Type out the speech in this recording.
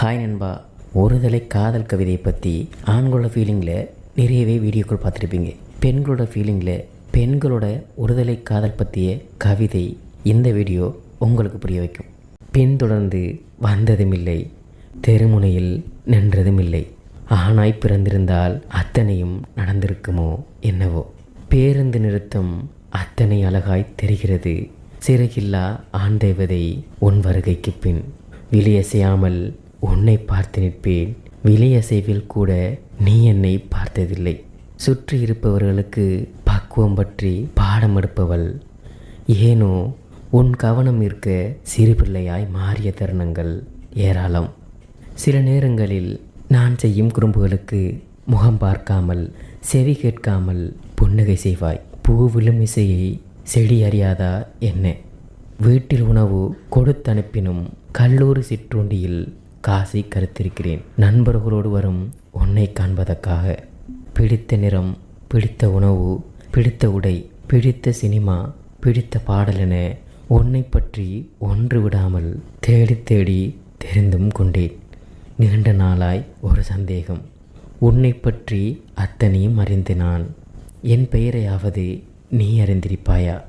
Hi நண்பா. ஒருதலை காதல் கவிதையை பற்றி ஆண்களோட ஃபீலிங்கில் நிறையவே வீடியோக்கள் பார்த்துருப்பீங்க. பெண்களோட ஃபீலிங்கில் பெண்களோட ஒருதலை காதல் பற்றிய கவிதை இந்த வீடியோ உங்களுக்கு புரிய வைக்கும். பின்தொடர்ந்து வந்ததுமில்லை தெருமுனையில் நின்றதும் இல்லை ஆணாய் பிறந்திருந்தால் அத்தனையும் நடந்திருக்குமோ என்னவோ. பேருந்து நிறுத்தம் அத்தனை அழகாய் தெரிகிறது. சிறகில்லா ஆண் தேவதை உன் வருகைக்கு பின். விலையசையாமல் உன்னை பார்த்து நிற்பேன். விழியசைவில் கூட நீ என்னை பார்த்ததில்லை. சுற்றி இருப்பவர்களுக்கு பக்குவம் பற்றி பாடம் எடுப்பவள். ஏனோ உன் கவனம் இருக்க சிறு பிள்ளையாய் மாறிய தருணங்கள் ஏராளம். சில நேரங்களில் நான் செய்யும் குறும்புகளுக்கு முகம் பார்க்காமல் செவி கேட்காமல் புன்னகை செய்வாய். பூ விழும் இசையை செடி அறியாதா என்ன? வீட்டில் உணவு கொடுத்தனுப்பினும் கல்லூரி சிற்றுண்டியில் காசை கருத்திருக்கிறேன். நண்பர்களோடு வரும் உன்னை காண்பதற்காக பிடித்த நிறம் பிடித்த உணவு பிடித்த உடை பிடித்த சினிமா பிடித்த பாடல் என உன்னை பற்றி ஒன்று விடாமல் தேடி தேடி தெரிந்தும் கொண்டேன். நீண்ட நாளாய் ஒரு சந்தேகம். உன்னை பற்றி அத்தனையும் அறிந்து நான். என் பெயரையாவது நீ அறிந்திருப்பாயா?